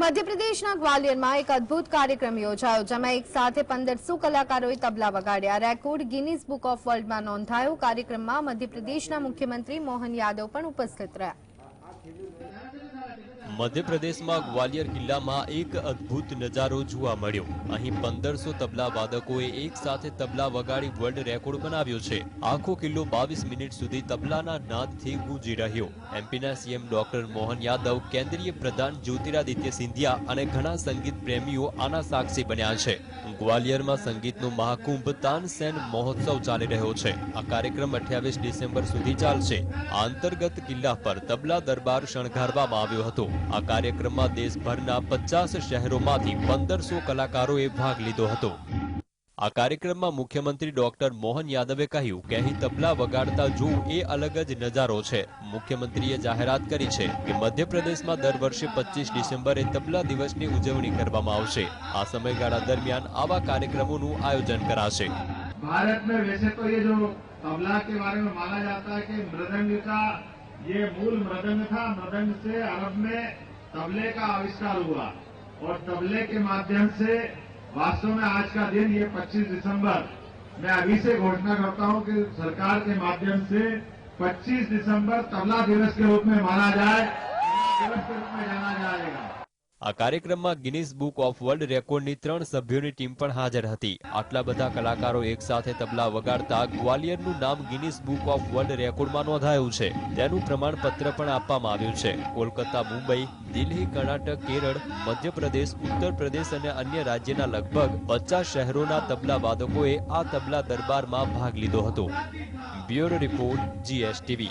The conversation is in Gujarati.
મધ્યપ્રદેશના ગ્વાલિયરમાં એક અદભુત કાર્યક્રમ યોજાયો, જેમાં એક સાથે પંદરસો કલાકારોએ તબલા વગાડ્યા. રેકોર્ડ ગિનીઝ બુક ઓફ વર્લ્ડમાં નોંધાયો. કાર્યક્રમમાં મધ્યપ્રદેશના મુખ્યમંત્રી મોહન યાદવ પણ ઉપસ્થિત રહ્યા. મધ્યપ્રદેશમાં ગ્વાલિયર કિલ્લામાં એક અદ્ભુત નજારો જોવા મળ્યો. અહીં પંદરસો તબલા વાદકોએ એક સાથે તબલા વગાડી વર્લ્ડ રેકોર્ડ બનાવ્યો છે. આખો કિલ્લો બાવીસ મિનિટ સુધી તબલાના નાદથી ગુંજી રહ્યો. એમપીના સીએમ ડોક્ટર મોહન યાદવ, કેન્દ્રીય પ્રધાન જ્યોતિરાદિત્ય સિંધિયા અને ઘણા સંગીત પ્રેમીઓ આના સાક્ષી બન્યા છે. ગ્વાલિયરમાં સંગીતનો મહાકુંભ તાનસેન મહોત્સવ ચાલી રહ્યો છે. આ કાર્યક્રમ અઠ્યાવીસ ડિસેમ્બર સુધી ચાલશે. આ અંતર્ગત કિલ્લા પર તબલા દરબાર શણગારવામાં આવ્યો હતો. આ કાર્યક્રમમાં દેશભરના પચાસ શહેરોમાંથી પંદરસો કલાકારોએ ભાગ લીધો હતો. આ કાર્યક્રમમાં મુખ્યમંત્રી ડોક્ટર મોહન યાદવે કહ્યું કે અહીં તબલા વગાડતા જોવું એ અલગ જ નજારો છે. મુખ્યમંત્રીએ જાહેરાત કરી છે કે મધ્યપ્રદેશમાં દર વર્ષે પચીસ ડિસેમ્બરે તબલા દિવસની ઉજવણી કરવામાં આવશે. આ સમયગાળા દરમિયાન આવા કાર્યક્રમોનું આયોજન કરાશે. ભારત મેં વૈસે તો યે જો તબલા કે બારે મેં માના જાતા કે મૃદંગ કા ये मूल मृदंग था। मृदंग से अरब में तबले का आविष्कार हुआ और तबले के माध्यम से वास्तव में आज का दिन, ये 25 दिसंबर। मैं अभी से घोषणा करता हूँ कि सरकार के माध्यम से 25 दिसंबर तबला दिवस के रूप में माना जाए। दिवस के रूप में जाना जाएगा। આ કાર્યક્રમમાં ગિનીસ બુક ઓફ વર્લ્ડ રેકોર્ડની ત્રણ સભ્યોની ટીમ પણ હાજર હતી. આટલા બધા કલાકારો એક સાથે તબલા વગાડતા ગ્વાલિયરનું નામ ગિનીસ બુક ઓફ વર્લ્ડ રેકોર્ડમાં નોંધાયું છે. તેનું પ્રમાણપત્ર પણ આપવામાં આવ્યું છે. કોલકાતા, મુંબઈ, દિલ્હી, કર્ણાટક, કેરળ, મધ્યપ્રદેશ ઉત્તર પ્રદેશ અને અન્ય રાજ્યના લગભગ પચાસ શહેરોના તબલા વાદકોએ આ તબલા દરબારમાં ભાગ લીધો હતો. Bureau report, GSTV.